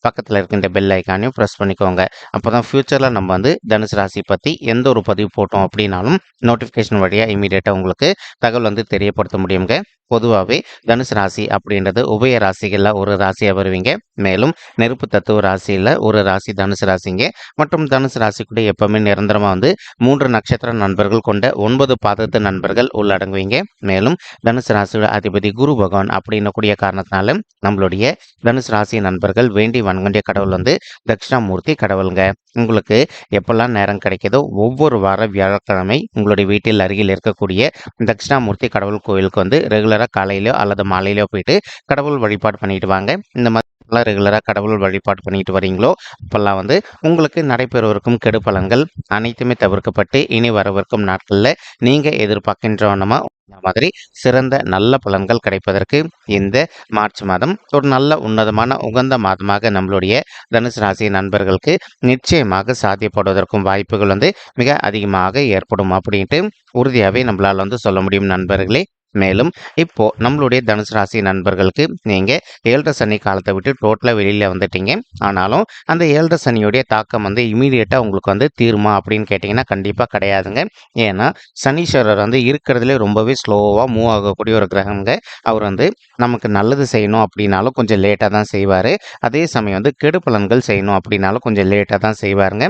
பக்கத்தில் இருக்கின்ற பெல் ஐக்கானையும் ப்ரெஸ் பண்ணிக்கோங்க. அப்போ தான் ஃப்யூச்சரில் நம்ம வந்து தனுசு ராசி பற்றி எந்த ஒரு பதிவு போட்டோம் அப்படின்னாலும் நோட்டிஃபிகேஷன் வழியாக இமீடியட்டாக உங்களுக்கு தகவல் வந்து தெரியப்படுத்த முடியுங்க. பொதுவாகவே தனுசு ராசி அப்படின்றது உபய ராசிகளில் ஒரு ராசியாக வருவீங்க. மேலும் நெருப்பு தத்துவ ராசியில் ஒரு ராசி தனுசு ராசிங்க. மற்றும் தனுசு ராசி கூட எப்பவுமே நிரந்தரமாக வந்து மூன்று நட்சத்திர நண்பர்கள் கொண்ட ஒன்பது பாதத்து நண்பர்கள் உள்ளடங்குவீங்க. மேலும் தனுசு ராசியோட அதிபதி குரு பகவான் அப்படின்னக்கூடிய காரணத்தினால நம்மளுடைய தனுசு ராசி நண்பர்கள் வேண்டி வணங்கண்டிய கடவுள் வந்து தட்சிணாமூர்த்தி கடவுளுங்க. உங்களுக்கு எப்பெல்லாம் நேரம் கிடைக்கிதோ ஒவ்வொரு வார வியாழக்கிழமை உங்களுடைய வீட்டில் அருகில் இருக்கக்கூடிய தட்சிணாமூர்த்தி கடவுள் கோயிலுக்கு வந்து ரெகுலராக காலையிலோ அல்லது மாலையிலோ போயிட்டு கடவுள் வழிபாடு பண்ணிட்டு வாங்க. இந்த மாதிரி ரெகுலராக கடவுள் வழிபாடு பண்ணிட்டு வரீங்களோ அப்போல்லாம் வந்து உங்களுக்கு நடைபெறவிருக்கும் கெடுபலன்கள் அனைத்துமே தவிர்க்கப்பட்டு இனி வரவிருக்கும் நாட்களில் நீங்கள் எதிர்பார்க்கின்றவனமாக மாதிரி சிறந்த நல்ல பலன்கள் கிடைப்பதற்கு இந்த மார்ச் மாதம் ஒரு நல்ல உன்னதமான உகந்த மாதமாக நம்மளுடைய தனுசு ராசி நண்பர்களுக்கு நிச்சயமாக சாத்தியப்படுவதற்கும் வாய்ப்புகள் வந்து மிக அதிகமாக ஏற்படும் அப்படின்ட்டு உறுதியாகவே நம்மளால் வந்து சொல்ல முடியும் நண்பர்களே. மேலும் இப்போ நம்மளுடைய தனுசு ராசி நண்பர்களுக்கு நீங்க ஏழரை சனி காலத்தை விட்டு டோட்டலா வெளியில வந்துட்டீங்க. ஆனாலும் அந்த ஏழரை சனியுடைய தாக்கம் வந்து இமீடியட்டா உங்களுக்கு வந்து தீருமா அப்படின்னு கேட்டீங்கன்னா கண்டிப்பா கிடையாதுங்க. ஏன்னா சனீஸ்வரர் வந்து இருக்கிறதுலே ரொம்பவே ஸ்லோவா மூவ் ஆகக்கூடிய ஒரு கிரகங்க. அவர் வந்து நமக்கு நல்லது செய்யணும் அப்படின்னாலும் கொஞ்சம் லேட்டாக தான் செய்வார். அதே சமயம் வந்து கெடு பலன்கள் செய்யணும் அப்படின்னாலும் கொஞ்சம் லேட்டாக தான் செய்வாருங்க.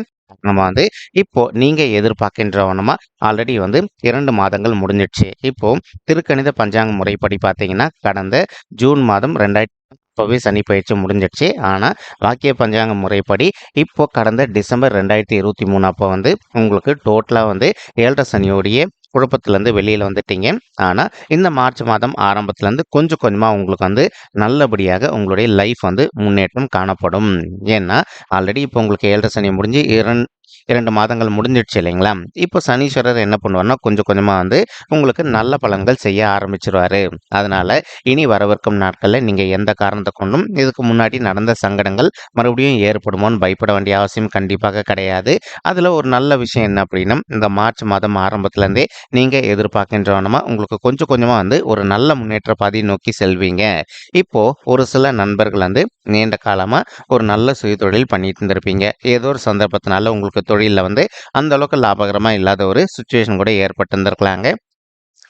நம்ம வந்து இப்போ நீங்க எதிர்பார்க்கின்றவனமா ஆல்ரெடி வந்து இரண்டு மாதங்கள் முடிஞ்சிடுச்சு. இப்போ திருக்கணித பஞ்சாங்க முறைப்படி பார்த்தீங்கன்னா கடந்த ஜூன் மாதம் ரெண்டாயிரத்தி இப்போவே சனி பயிற்சி முடிஞ்சிடுச்சு. ஆனால் வாக்கிய பஞ்சாங்க முறைப்படி இப்போ கடந்த டிசம்பர் ரெண்டாயிரத்தி இருபத்தி மூணு அப்போ வந்து உங்களுக்கு டோட்டலாக வந்து ஏழரை சனியோடைய குழப்பத்திலேருந்து வெளியில் வந்துட்டீங்க. ஆனால் இந்த மார்ச் மாதம் ஆரம்பத்துலேருந்து கொஞ்சம் கொஞ்சமாக உங்களுக்கு வந்து நல்லபடியாக உங்களுடைய லைஃப் வந்து முன்னேற்றம் காணப்படும். ஏன்னா ஆல்ரெடி இப்போ உங்களுக்கு ஏழரை சனி முடிஞ்சு இரண்டு இரண்டு மாதங்கள் முடிஞ்சிடுச்சு இல்லைங்களா? இப்போ சனீஸ்வரர் என்ன பண்ணுவார்னா கொஞ்சம் கொஞ்சமாக வந்து உங்களுக்கு நல்ல பலன்கள் செய்ய ஆரம்பிச்சிருவாரு. அதனால் இனி வரவிருக்கும் நாட்களில் நீங்கள் எந்த காரணத்தை கொண்டும் இதுக்கு முன்னாடி நடந்த சங்கடங்கள் மறுபடியும் ஏற்படுமோன்னு பயப்பட வேண்டிய அவசியம் கண்டிப்பாக கிடையாது. அதில் ஒரு நல்ல விஷயம் என்ன அப்படின்னா இந்த மார்ச் மாதம் ஆரம்பத்துலேருந்தே நீங்கள் எதிர்பார்க்கின்றவனமா உங்களுக்கு கொஞ்சம் கொஞ்சமாக வந்து ஒரு நல்ல முன்னேற்ற பாதையை நோக்கி செல்வீங்க. இப்போது ஒரு சில நண்பர்கள் வந்து நீண்ட காலமாக ஒரு நல்ல சுயதொழில் பண்ணிட்டு இருந்திருப்பீங்க. ஏதோ ஒரு சந்தர்ப்பத்தினால உங்களுக்கு தொழில் தொழிலில் வந்து அந்த அளவுக்கு லாபகரமாக இல்லாத ஒரு சுச்சுவேஷன் கூட ஏற்பட்டிருந்திருக்கலாங்க.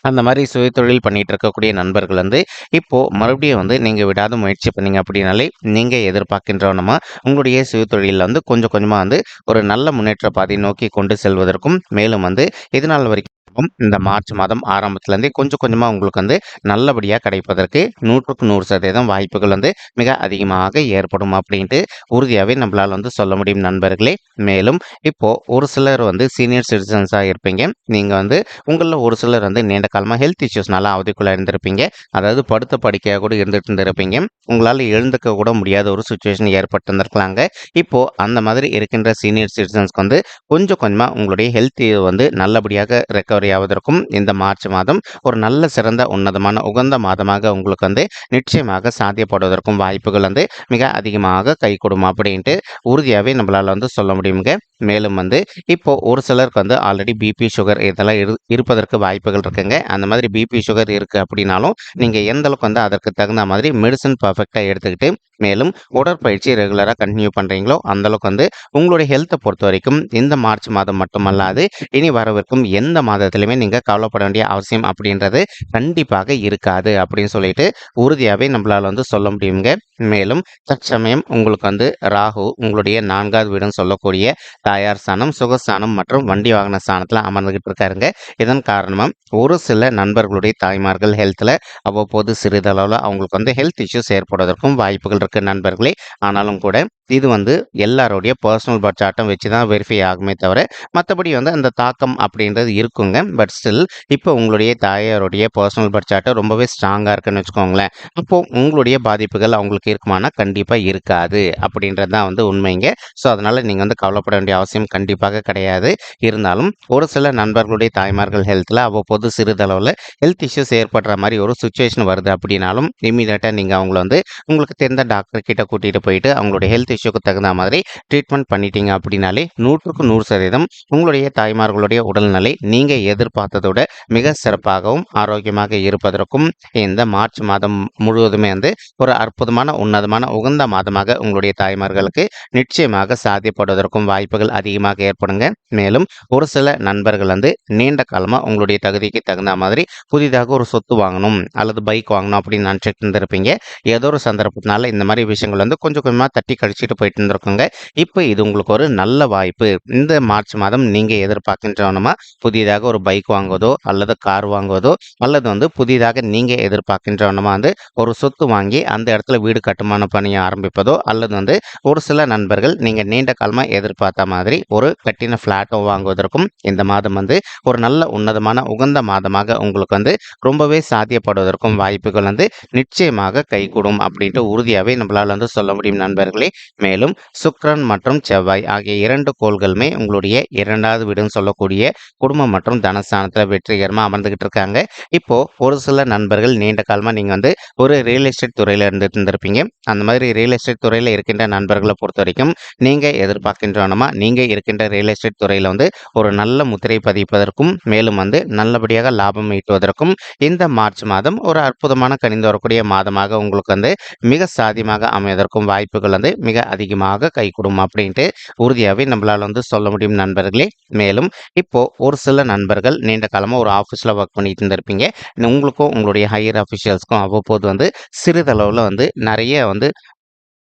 அந்த மாதிரி சுயதொழில் பண்ணிகிட்டு இருக்கக்கூடிய நண்பர்கள் வந்து இப்போது மறுபடியும் வந்து நீங்கள் விடாத முயற்சி பண்ணீங்க அப்படின்னாலே நீங்கள் எதிர்பார்க்கின்றவனமா உங்களுடைய சுயதொழிலில் வந்து கொஞ்சம் கொஞ்சமாக வந்து ஒரு நல்ல முன்னேற்ற பாதையை நோக்கி கொண்டு செல்வதற்கும் மேலும் வந்து இதனால் வரைக்கும் இந்த மார்ச் மாதம் ஆரம்பத்துலேருந்தே கொஞ்சம் கொஞ்சமாக உங்களுக்கு வந்து நல்லபடியாக கிடைப்பதற்கு நூற்றுக்கு நூறு சதவீதம் வாய்ப்புகள் வந்து மிக அதிகமாக ஏற்படும் அப்படின்ட்டு உறுதியாகவே நம்மளால் வந்து சொல்ல முடியும் நண்பர்களே. மேலும் இப்போ ஒரு சிலர் வந்து சீனியர் சிட்டிசன்ஸாக இருப்பீங்க. நீங்கள் வந்து உங்களில் ஒரு சிலர் வந்து நீண்ட காலமாக ஹெல்த் இஷ்யூஸ்னால அவதிக்குள்ளே இருந்திருப்பீங்க. அதாவது படுத்த படிக்கையாக கூட இருந்துட்டு இருந்திருப்பீங்க. உங்களால் எழுந்துக்க கூட முடியாத ஒரு சுச்சுவேஷன் ஏற்பட்டிருந்திருக்கலாங்க. இப்போது அந்த மாதிரி இருக்கின்ற சீனியர் சிட்டிசன்ஸ்க்கு வந்து கொஞ்சம் கொஞ்சமாக உங்களுடைய ஹெல்த் வந்து நல்லபடியாக ரெக்கவர் ஆவதற்கும் இந்த மார்ச் மாதம் ஒரு நல்ல சிறந்த உன்னதமான உகந்த மாதமாக உங்களுக்கு வந்து நிச்சயமாக சாத்தியப்படுவதற்கும் வாய்ப்புகள் வந்து மிக அதிகமாக கை கொடுக்கும் அப்படின்ட்டு உறுதியாகவே நம்மளால் வந்து சொல்ல முடியுங்க மேலும் வந்து இப்போ ஒரு சிலருக்கு வந்து ஆல்ரெடி பிபி சுகர் இதெல்லாம் இரு இருப்பதற்கு வாய்ப்புகள் இருக்குங்க. அந்த மாதிரி பிபி சுகர் இருக்குது அப்படின்னாலும் நீங்கள் எந்த அளவுக்கு வந்து அதற்கு தகுந்த மாதிரி மெடிசன் பர்ஃபெக்டாக எடுத்துக்கிட்டு மேலும் உடற்பயிற்சி ரெகுலராக கண்டினியூ பண்ணுறீங்களோ அந்தளவுக்கு வந்து உங்களுடைய ஹெல்த்தை பொறுத்த வரைக்கும் இந்த மார்ச் மாதம் மட்டுமல்லாது இனி வரவிருக்கும் எந்த மாதத்துலையுமே நீங்கள் கவலைப்பட வேண்டிய அவசியம் அப்படின்றது கண்டிப்பாக இருக்காது அப்படின்னு சொல்லிட்டு உறுதியாகவே நம்மளால் வந்து சொல்ல முடியுங்க. மேலும் தற்சமயம் உங்களுக்கு வந்து ராகு உங்களுடைய நான்காவது வீடுன்னு சொல்லக்கூடிய தாயார் ஸ்தானம் சுகஸ்தானம் மற்றும் வண்டி வாகன ஸ்தானத்தில் அமர்ந்துகிட்டு இருக்காருங்க இதன் காரணமாக ஒரு சில நண்பர்களுடைய தாய்மார்கள் ஹெல்த்தில் அவ்வப்போது சிறிதளவில் அவங்களுக்கு வந்து ஹெல்த் இஷ்யூஸ் ஏற்படுவதற்கும் வாய்ப்புகள் இருக்குது நண்பர்களே. ஆனாலும் கூட இது வந்து எல்லாருடைய பர்சனல் பட் சார்ட்டும் வச்சு தான் வெரிஃபை ஆகுமே தவிர மற்றபடி வந்து அந்த தாக்கம் அப்படின்றது இருக்குங்க. பட் ஸ்டில் இப்போ உங்களுடைய தாயாருடைய பர்சனல் பட் சார்ட்டு ரொம்பவே ஸ்ட்ராங்காக இருக்குன்னு வச்சுக்கோங்களேன். அப்போ உங்களுடைய பாதிப்புகள் அவங்களுக்கு இருக்குமானா கண்டிப்பாக இருக்காது அப்படின்றது தான் வந்து உண்மைங்க. ஸோ அதனால் நீங்கள் வந்து கவலைப்பட வேண்டிய அவசியம் கண்டிப்பாக கிடையாது. இருந்தாலும் ஒரு சில நண்பர்களுடைய தாய்மார்கள் ஹெல்த்தில் அவ்வப்போது சிறிதளவில் ஹெல்த் இஷ்யூஸ் ஏற்படுற மாதிரி ஒரு சுச்சுவேஷன் வருது அப்படின்னாலும் இமீடியட்டாக நீங்கள் அவங்கள வந்து உங்களுக்கு தெரிந்த டாக்டர் கிட்ட கூட்டிகிட்டு போயிட்டு அவங்களுடைய ஹெல்த் ரேஷியோக்கு தகுந்த மாதிரி ட்ரீட்மெண்ட் பண்ணிட்டீங்க அப்படின்னாலே நூற்றுக்கு நூறு சதவீதம் உங்களுடைய தாய்மார்களுடைய உடல்நிலை நீங்கள் எதிர்பார்த்ததோட மிக சிறப்பாகவும் ஆரோக்கியமாக இருப்பதற்கும் இந்த மார்ச் மாதம் முழுவதுமே வந்து ஒரு அற்புதமான உன்னதமான உகந்த மாதமாக உங்களுடைய தாய்மார்களுக்கு நிச்சயமாக சாத்தியப்படுவதற்கும் வாய்ப்புகள் அதிகமாக ஏற்படுங்க. மேலும் ஒரு சில நண்பர்கள் வந்து நீண்ட காலமாக உங்களுடைய தகுதிக்கு தகுந்த மாதிரி புதிதாக ஒரு சொத்து வாங்கணும் அல்லது பைக் வாங்கணும் அப்படின்னு நினச்சிட்டு இருந்திருப்பீங்க. ஏதோ ஒரு சந்தர்ப்பத்தினால இந்த மாதிரி விஷயங்கள் வந்து கொஞ்சம் கொஞ்சமாக தட்டி கழிச்சிட்டு போயிட்டு இருந்திருக்குங்க. இப்போ இது உங்களுக்கு ஒரு நல்ல வாய்ப்பு. இந்த மார்ச் மாதம் நீங்கள் எதிர்பார்க்கின்றவனமா? புதிதாக ஒரு பைக் வாங்குவதோ அல்லது கார் வாங்குவதோ அல்லது வந்து புதிதாக நீங்கள் எதிர்பார்க்கின்றவனமா? வந்து ஒரு சொத்து வாங்கி அந்த இடத்துல வீடு கட்டுமான பணியை ஆரம்பிப்பதோ அல்லது வந்து ஒரு சில நண்பர்கள் நீங்கள் நீண்ட காலமாக எதிர்பார்த்த மாதிரி ஒரு கட்டின ஃப்ளாட்டோ வாங்குவதற்கும் இந்த மாதம் வந்து ஒரு நல்ல உன்னதமான உகந்த மாதமாக உங்களுக்கு வந்து ரொம்பவே சாத்தியப்படுவதற்கும் வாய்ப்புகள் வந்து நிச்சயமாக கைகூடும் அப்படின்ட்டு உறுதியாகவே நம்மளால் வந்து சொல்ல முடியும் நண்பர்களே. மேலும் சுக்ரன் மற்றும் செவ்வாய் ஆகிய இரண்டு கோள்களுமே உங்களுடைய இரண்டாவது வீடுன்னு சொல்லக்கூடிய குடும்பம் மற்றும் தனஸ்தானத்தில் வெற்றிகரமாக அமர்ந்துகிட்டு இருக்காங்க. இப்போ ஒரு சில நண்பர்கள் நீண்ட காலமாக நீங்கள் வந்து ஒரு ரியல் எஸ்டேட் துறையில் இருந்துட்டு இருந்திருப்பீங்க. அந்த மாதிரி ரியல் எஸ்டேட் துறையில் இருக்கின்ற நண்பர்களை பொறுத்த வரைக்கும் நீங்கள் எதிர்பார்க்கின்றனமா நீங்கள் இருக்கின்ற ரியல் எஸ்டேட் துறையில் வந்து ஒரு நல்ல முத்திரை பதிப்பதற்கும் மேலும் வந்து நல்லபடியாக லாபம் ஈட்டுவதற்கும் இந்த மார்ச் மாதம் ஒரு அற்புதமான கணிந்து வரக்கூடிய மாதமாக உங்களுக்கு வந்து மிக சாதியமாக அமைவதற்கும் வாய்ப்புகள் வந்து மிக அதிகமாக கைகூடும் அப்படின்ட்டு உறுதியாகவே நம்மளால் வந்து சொல்ல முடியும் நண்பர்களே. மேலும் இப்போது ஒரு சில நண்பர்கள் நீண்ட காலமாக ஒரு ஆஃபீஸில் ஒர்க் பண்ணிட்டு இருந்திருப்பீங்க. உங்களுக்கும் உங்களுடைய ஹையர் அஃபிஷியல்ஸ்க்கும் அவ்வப்போது வந்து சிறிதளவில் வந்து நிறைய வந்து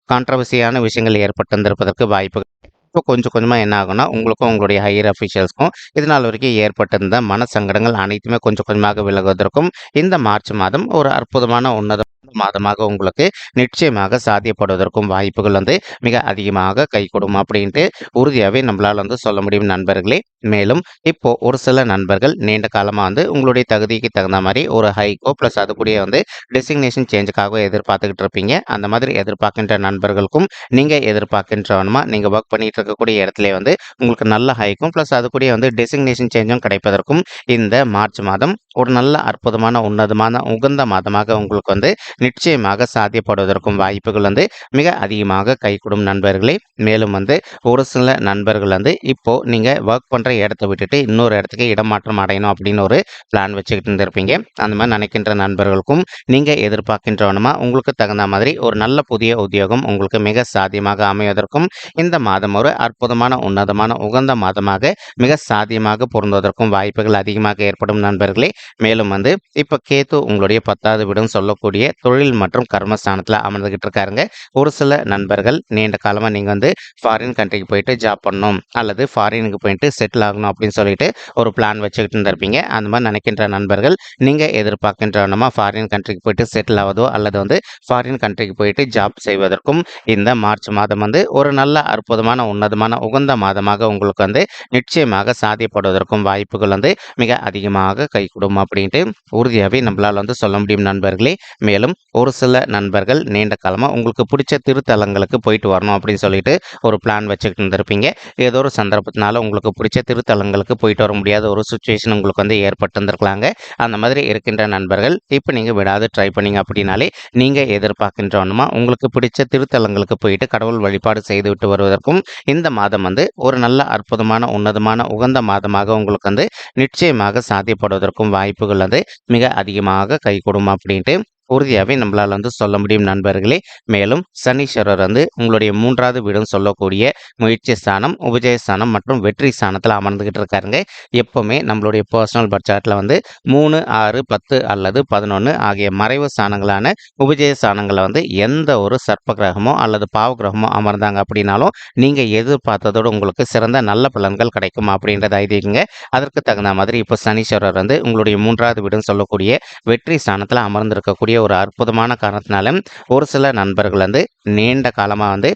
கான்ட்ரவர்சியான விஷயங்கள் ஏற்பட்டு இருந்திருப்பதற்கு வாய்ப்பு இப்போ கொஞ்சம் கொஞ்சமாக என்ன ஆகும்னா உங்களுக்கும் உங்களுடைய ஹையர் அஃபிஷியல்ஸ்க்கும் இதனால் வரைக்கும் ஏற்பட்டிருந்த மன சங்கடங்கள் அனைத்துமே கொஞ்சம் கொஞ்சமாக விலகுவதற்கும் இந்த மார்ச் மாதம் ஒரு அற்புதமான உன்னதம் மாதமாக உங்களுக்கு நிச்சயமாக சாத்தியப்படுவதற்கும் வாய்ப்புகள் வந்து மிக அதிகமாக கைகூடும் அப்படின்ட்டு உறுதியாகவே நம்மளால் வந்து சொல்ல முடியும் நண்பர்களே. மேலும் இப்போ ஒரு சில நண்பர்கள் நீண்ட காலமாக வந்து உங்களுடைய தகுதிக்கு தகுந்த மாதிரி ஒரு ஹைக்கோ ப்ளஸ் அது கூட வந்து டெசிக்னேஷன் சேஞ்சுக்காக எதிர்பார்த்துக்கிட்டு இருப்பீங்க. அந்த மாதிரி எதிர்பார்க்கின்ற நண்பர்களுக்கும் நீங்கள் எதிர்பார்க்கின்றவனுமா நீங்கள் ஒர்க் பண்ணிட்டு இருக்கக்கூடிய இடத்துல வந்து உங்களுக்கு நல்ல ஹைக்கும் ப்ளஸ் அது கூட வந்து டெசிக்னேஷன் சேஞ்சும் கிடைப்பதற்கும் இந்த மார்ச் மாதம் ஒரு நல்ல அற்புதமான உன்னதமான உகந்த மாதமாக உங்களுக்கு வந்து நிச்சயமாக சாத்தியப்படுவதற்கும் வாய்ப்புகள் வந்து மிக அதிகமாக கைகூடும் நண்பர்களே. மேலும் வந்து ஒரு சில நண்பர்கள் வந்து இப்போ நீங்கள் ஒர்க் பண்ணுற இடத்த விட்டுட்டு இன்னொரு இடத்துக்கு இடமாற்றம் அடையணும் அப்படின்னு ஒரு பிளான் வச்சுக்கிட்டு இருந்திருப்பீங்க. அந்த மாதிரி நினைக்கின்ற நண்பர்களுக்கும் நீங்கள் எதிர்பார்க்கின்றவனுமா உங்களுக்கு தகுந்த மாதிரி ஒரு நல்ல புதிய உத்தியோகம் உங்களுக்கு மிக சாத்தியமாக அமைவதற்கும் இந்த மாதம் ஒரு அற்புதமான உன்னதமான உகந்த மாதமாக மிக சாத்தியமாக பொருந்துவதற்கும் வாய்ப்புகள் அதிகமாக ஏற்படும் நண்பர்களே. மேலும் வந்து இப்போ கேத்து உங்களுடைய பத்தாவது வீடுன்னு சொல்லக்கூடிய தொழில் மற்றும் கர்மஸ்தானத்தில் அமர்ந்துகிட்டு இருக்காருங்க ஒரு சில நண்பர்கள் நீண்ட காலமாக நீங்கள் வந்து ஃபாரின் கண்ட்ரிக்கு போயிட்டு ஜாப் பண்ணணும் அல்லது ஃபாரினுக்கு போயிட்டு செட்டில் ஆகணும் அப்படின்னு சொல்லிட்டு ஒரு பிளான் வச்சுக்கிட்டு இருந்திருப்பீங்க. அந்த மாதிரி நினைக்கின்ற நண்பர்கள் நீங்கள் எதிர்பார்க்கின்றவனமா ஃபாரின் கண்ட்ரிக்கு போயிட்டு செட்டில் ஆவதோ அல்லது வந்து ஃபாரின் கண்ட்ரிக்கு போயிட்டு ஜாப் செய்வதற்கும் இந்த மார்ச் மாதம் வந்து ஒரு நல்ல அற்புதமான உன்னதமான உகந்த மாதமாக உங்களுக்கு வந்து நிச்சயமாக சாத்தியப்படுவதற்கும் வாய்ப்புகள் வந்து மிக அதிகமாக கைகூடும் அப்படின்ட்டு உறுதியாகவே நம்மளால் வந்து சொல்ல முடியும் நண்பர்களே. மேலும் ஒரு சில நண்பர்கள் நீண்ட காலமாக உங்களுக்கு பிடிச்ச திருத்தலங்களுக்கு போயிட்டு வரணும் அப்படின்னு சொல்லிட்டு ஒரு பிளான் வச்சுக்கிட்டு இருந்திருப்பீங்க. ஏதோ ஒரு சந்தர்ப்பத்தினால உங்களுக்கு பிடிச்ச திருத்தலங்களுக்கு போயிட்டு வர முடியாத ஒரு சுச்சுவேஷன் உங்களுக்கு வந்து ஏற்பட்டு இருந்திருக்கலாங்க அந்த மாதிரி இருக்கின்ற நண்பர்கள் இப்போ நீங்கள் விடாது ட்ரை பண்ணீங்க அப்படின்னாலே நீங்கள் எதிர்பார்க்கின்றவனுமா உங்களுக்கு பிடிச்ச திருத்தலங்களுக்கு போயிட்டு கடவுள் வழிபாடு செய்துவிட்டு வருவதற்கும் இந்த மாதம் வந்து ஒரு நல்ல அற்புதமான உன்னதமான உகந்த மாதமாக உங்களுக்கு வந்து நிச்சயமாக சாத்தியப்படுவதற்கும் வாய்ப்புகள் வந்து மிக அதிகமாக கைகூடும் அப்படின்ட்டு உறுதியாகவே நம்மளால் வந்து சொல்ல முடியும் நண்பர்களே. மேலும் சனீஸ்வரர் வந்து உங்களுடைய மூன்றாவது வீடுன்னு சொல்லக்கூடிய முயற்சி ஸ்தானம் உபஜய ஸ்தானம் மற்றும் வெற்றி ஸ்தானத்தில் அமர்ந்துக்கிட்டு இருக்காருங்க. எப்போவுமே நம்மளுடைய பர்சனல் பட்ஜெட்டில் வந்து மூணு ஆறு பத்து அல்லது பதினொன்று ஆகிய மறைவு ஸ்தானங்களான உபஜய ஸ்தானங்களை வந்து எந்த ஒரு சர்ப்ப கிரகமோ அல்லது பாவ கிரகமோ அமர்ந்தாங்க அப்படின்னாலும் நீங்கள் எதிர்பார்த்ததோடு உங்களுக்கு சிறந்த நல்ல பலன்கள் கிடைக்கும் அப்படின்றத ஐதீங்க அதற்கு தகுந்த மாதிரி இப்போ சனீஸ்வரர் வந்து உங்களுடைய மூன்றாவது வீடுன்னு சொல்லக்கூடிய வெற்றி ஸ்தானத்தில் அமர்ந்திருக்கக்கூடிய ஒரு அற்புதமான காரணத்தினால ஒரு சில நண்பர்கள் வந்து நீண்ட காலமாக வந்து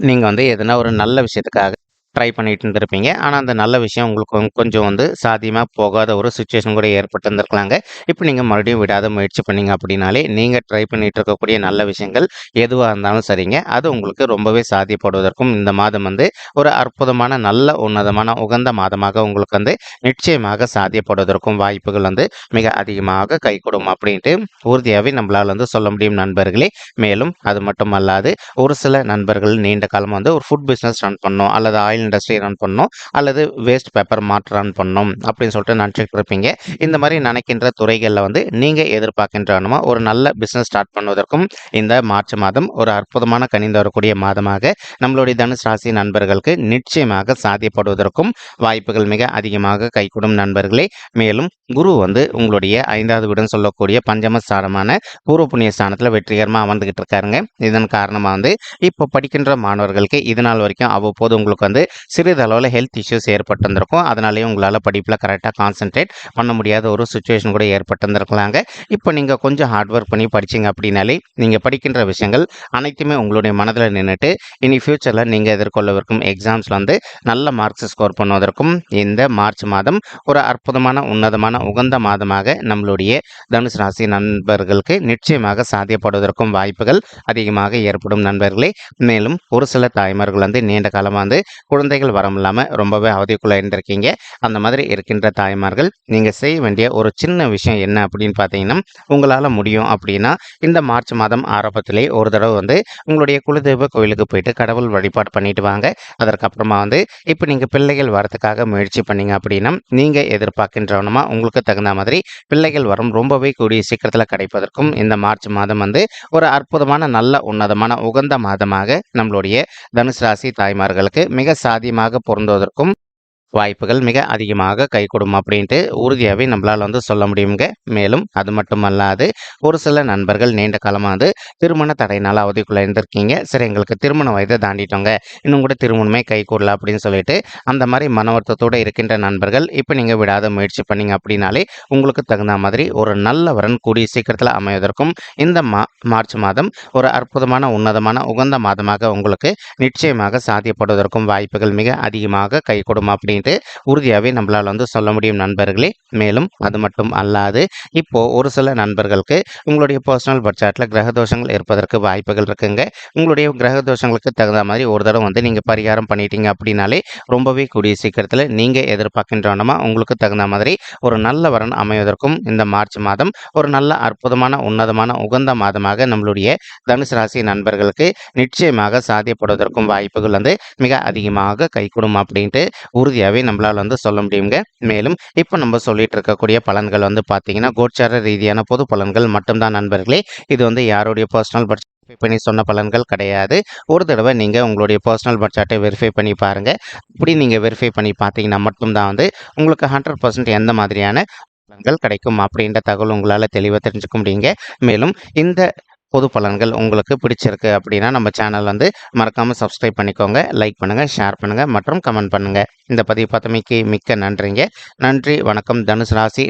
நீங்கள் வந்து எதனா ஒரு நல்ல விஷயத்துக்காக ட்ரை பண்ணிட்டு இருந்திருப்பீங்க. ஆனால் அந்த நல்ல விஷயம் உங்களுக்கு கொஞ்சம் வந்து சாத்தியமாக போகாத ஒரு சுச்சுவேஷன் கூட ஏற்பட்டு இருந்திருக்கலாங்க இப்போ நீங்கள் மறுபடியும் விடாத முயற்சி பண்ணீங்க அப்படின்னாலே நீங்கள் ட்ரை பண்ணிட்டு இருக்கக்கூடிய நல்ல விஷயங்கள் எதுவாக இருந்தாலும் சரிங்க. அது உங்களுக்கு ரொம்பவே சாத்தியப்படுவதற்கும் இந்த மாதம் வந்து ஒரு அற்புதமான நல்ல உன்னதமான உகந்த மாதமாக உங்களுக்கு வந்து நிச்சயமாக சாத்தியப்படுவதற்கும் வாய்ப்புகள் வந்து மிக அதிகமாக கைகூடும் அப்படின்ட்டு உறுதியாகவே நம்மளால் வந்து சொல்ல முடியும் நண்பர்களே. மேலும் அது மட்டும் அல்லாது ஒரு சில நண்பர்கள் நீண்ட காலம் வந்து ஒரு ஃபுட் பிஸ்னஸ் ரன் பண்ணணும் அல்லது ஆயில் இண்டஸ்ட்ரி ரன் பண்ணணும் அல்லது வேஸ்ட் பேப்பர் மாற்று ரன் பண்ணணும் அப்படின்னு சொல்லிட்டு நினச்சிட்டு இருப்பீங்க. இந்த மாதிரி நினைக்கின்ற துறைகளில் வந்து நீங்கள் எதிர்பார்க்கின்றனமா ஒரு நல்ல பிஸ்னஸ் ஸ்டார்ட் பண்ணுவதற்கும் இந்த மார்ச் மாதம் ஒரு அற்புதமான கனிந்து வரக்கூடிய மாதமாக நம்மளுடைய தனுசு ராசி நண்பர்களுக்கு நிச்சயமாக சாத்தியப்படுவதற்கும் வாய்ப்புகள் மிக அதிகமாக கைகூடும் நண்பர்களே. மேலும் குரு வந்து உங்களுடைய ஐந்தாவது வீடுன்னு சொல்லக்கூடிய பஞ்சம ஸ்தானமான பூர்வ புண்ணிய ஸ்தானத்தில் வெற்றிகரமாக அமர்ந்துகிட்டு இருக்காருங்க. இதன் காரணமாக வந்து இப்போ படிக்கின்ற மாணவர்களுக்கு இது நாள் வரைக்கும் அவ்வப்போது உங்களுக்கு வந்து சிறிதளவில் ஹெல்த் இஷ்யூஸ் ஏற்பட்டிருந்திருக்கும். அதனாலேயும் உங்களால் படிப்பில் கரெக்டாக கான்சென்ட்ரேட் பண்ண முடியாத ஒரு சுச்சுவேஷன் கூட ஏற்பட்டிருந்திருக்கலாங்க. இப்போ நீங்கள் கொஞ்சம் ஹார்ட் ஒர்க் பண்ணி படிச்சீங்க அப்படின்னாலே நீங்கள் படிக்கின்ற விஷயங்கள் அனைத்துமே உங்களுடைய மனதில் நின்றுட்டு இனி ஃப்யூச்சரில் நீங்கள் எதிர்கொள்ளவிருக்கும் எக்ஸாம்ஸில் வந்து நல்ல மார்க்ஸ் ஸ்கோர் பண்ணுவதற்கும் இந்த மார்ச் மாதம் ஒரு அற்புதமான உன்னதமான உகந்த மாதமாக நம்மளுடைய தனுசு ராசி நண்பர்களுக்கு நிச்சயமாக சாத்தியப்படுவதற்கும் வாய்ப்புகள் அதிகமாக ஏற்படும் நண்பர்களே. மேலும் ஒரு சில தாய்மார்கள் வந்து நீண்ட காலமாக வந்து குழந்தைகள் வரம் இல்லாமல் ரொம்பவே அவதிக்குள்ளே இருந்திருக்கீங்க. அந்த மாதிரி இருக்கின்ற தாய்மார்கள் நீங்கள் செய்ய வேண்டிய ஒரு சின்ன விஷயம் என்ன அப்படின்னு பார்த்தீங்கன்னா உங்களால் முடியும் அப்படின்னா இந்த மார்ச் மாதம் ஆரம்பத்திலே ஒரு தடவை வந்து உங்களுடைய குலதெய்வ கோயிலுக்கு போயிட்டு கடவுள் வழிபாடு பண்ணிட்டு வாங்க. அதற்கப்புறமா வந்து இப்போ நீங்கள் பிள்ளைகள் வரத்துக்காக முயற்சி பண்ணீங்க அப்படின்னா நீங்கள் எதிர்பார்க்கின்றவனமா உங்களுக்கு தகுந்த மாதிரி பிள்ளைகள் வரும் ரொம்பவே கூடிய சீக்கிரத்தில் கிடைப்பதற்கும் இந்த மார்ச் மாதம் வந்து ஒரு அற்புதமான நல்ல உன்னதமான உகந்த மாதமாக நம்மளுடைய தனுசு ராசி தாய்மார்களுக்கு மிக சாதியமாக பொருந்துவதற்கும் வாய்ப்புகள் மிக அதிகமாக கைகூடும் அப்படின்ட்டு உறுதியாகவே நம்மளால் வந்து சொல்ல முடியுங்க மேலும் அது மட்டும் அல்லாது ஒரு சில நண்பர்கள் நீண்ட காலமாக வந்து திருமண தடையினால் அவதிக்குள்ளே இருந்திருக்கீங்க சரி எங்களுக்கு திருமண வயதை தாண்டிட்டோங்க. இன்னும் கூட திருமணமே கைகூடல அப்படின்னு சொல்லிட்டு அந்த மாதிரி மன வருத்தத்தோடு இருக்கின்ற நண்பர்கள் இப்போ நீங்கள் விடாத முயற்சி பண்ணீங்க அப்படின்னாலே உங்களுக்கு தகுந்த மாதிரி ஒரு நல்ல வரன் கூடிய சீக்கிரத்தில் அமைவதற்கும் இந்த மா மார்ச் மாதம் ஒரு அற்புதமான உன்னதமான உகந்த மாதமாக உங்களுக்கு நிச்சயமாக சாத்தியப்படுவதற்கும் வாய்ப்புகள் மிக அதிகமாக கைகூடும் அப்படின்ட்டு உறுதியாகவே நம்மளால் வந்து சொல்ல முடியும் நண்பர்களே. மேலும் அது மட்டும் அல்லாது இப்போது ஒரு சில நண்பர்களுக்கு உங்களுடைய பர்சனல் பட்ஜெட்டில் கிரக தோஷங்கள் இருப்பதற்கு வாய்ப்புகள் இருக்குங்க. உங்களுடைய கிரக தோஷங்களுக்கு தகுந்த மாதிரி ஒரு தடவை வந்து நீங்கள் பரிகாரம் பண்ணிட்டீங்க அப்படின்னாலே ரொம்பவே கூடிய சீக்கிரத்தில் நீங்கள் எதிர்பார்க்கின்றவனமா உங்களுக்கு தகுந்த மாதிரி ஒரு நல்ல வரன் அமைவதற்கும் இந்த மார்ச் மாதம் ஒரு நல்ல அற்புதமான உன்னதமான உகந்த மாதமாக நம்மளுடைய தனுசு ராசி நண்பர்களுக்கு நிச்சயமாக சாத்தியப்படுவதற்கும் வாய்ப்புகள் வந்து மிக அதிகமாக கைகூடும் அப்படின்ட்டு ரீதியாகவே நம்மளால் வந்து சொல்ல முடியுங்க. மேலும் இப்போ நம்ம சொல்லிட்டு இருக்கக்கூடிய பலன்கள் வந்து பார்த்தீங்கன்னா கோச்சார ரீதியான பொது பலன்கள் மட்டும்தான் நண்பர்களே. இது வந்து யாருடைய பர்சனல் பட்ஜெட் வெரிஃபை பண்ணி சொன்ன பலன்கள் கிடையாது. ஒரு தடவை நீங்கள் உங்களுடைய பர்சனல் பட்ஜெட்டை வெரிஃபை பண்ணி பாருங்கள் இப்படி நீங்கள் வெரிஃபை பண்ணி பார்த்தீங்கன்னா மட்டும்தான் வந்து உங்களுக்கு ஹண்ட்ரட் பர்சன்ட் எந்த மாதிரியான பலன்கள் கிடைக்கும் அப்படின்ற தகவல் உங்களால் தெளிவாக தெரிஞ்சுக்க முடியுங்க. மேலும் இந்த பொது பலன்கள் உங்களுக்கு பிடிச்சிருக்கு அப்படின்னா நம்ம சேனல் வந்து மறக்காமல் சப்ஸ்கிரைப் பண்ணிக்கோங்க லைக் பண்ணுங்கள் ஷேர் பண்ணுங்கள் மற்றும் கமெண்ட் பண்ணுங்கள் இந்த பதிவு பார்த்தமைக்கு மிக்க நன்றிங்க. நன்றி வணக்கம். தனுசு ராசி